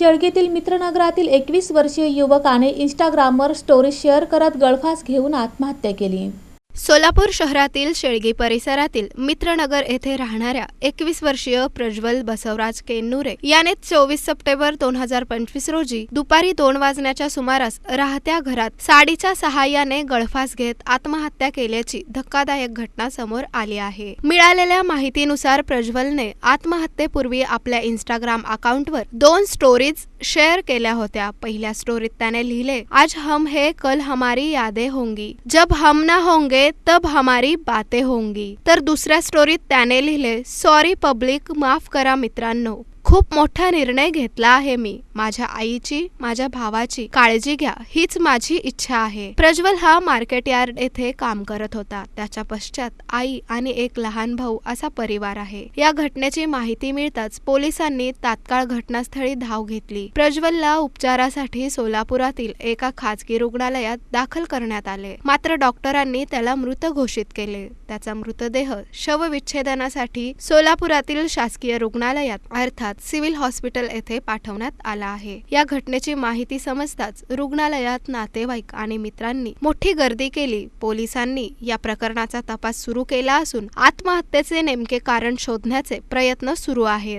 शेळगेतील मित्रनगरातील एकवीस वर्षीय युवकाने इंस्टाग्रामवर स्टोरी शेअर करत गळफास घेऊन आत्महत्या केली. सोलापूर शहरातील शेळगी परिसरातील मित्रनगर येथे राहणाऱ्या एकवीस वर्षीय प्रज्वल बसवराज केन्नुरे याने चोवीस सप्टेंबर दोन हजार पंचवीस रोजी दुपारी दोन वाजण्याच्या सुमारास राहत्या घरात साडीच्या सहाय्याने गळफास घेत आत्महत्या केल्याची धक्कादायक घटना समोर आली आहे. मिळालेल्या माहितीनुसार प्रज्वलने आत्महत्येपूर्वी आपल्या इंस्टाग्राम अकाउंटवर दोन स्टोरीज शेअर केल्या होत्या. पहिल्या स्टोरीत त्याने लिहिले आज हम है कल हमारी यादे होंगी. जब हम ना होंगे तब हमारी बातें होंगी। तर दुसऱ्या स्टोरीत त्याने लिहिले। सॉरी पब्लिक माफ करा मित्रांनो। खूप मोठा निर्णय घेतला आहे मी. माझ्या आईची माझ्या भावाची काळजी घ्या हीच माझी इच्छा आहे. प्रज्वल हा मार्केट यार्ड येथे काम करत होता. त्याच्या पश्चात आई आणि एक लहान भाऊ असा परिवार आहे. या घटनेची माहिती मिळताच पोलिसांनी तात्काळ घटनास्थळी धाव घेतली. प्रज्वलला उपचारासाठी सोलापुरातील एका खाजगी रुग्णालयात दाखल करण्यात आले. मात्र डॉक्टरांनी त्याला मृत घोषित केले. त्याचा मृतदेह शवविच्छेदनासाठी सोलापुरातील शासकीय रुग्णालयात अर्थात सिव्हिल हॉस्पिटल येथे पाठवण्यात आला आहे. या घटनेची माहिती समजताच रुग्णालयात नातेवाईक आणि मित्रांनी मोठी गर्दी केली. पोलिसांनी या प्रकरणाचा तपास सुरू केला असून आत्महत्येचे नेमके कारण शोधण्याचे प्रयत्न सुरू आहेत.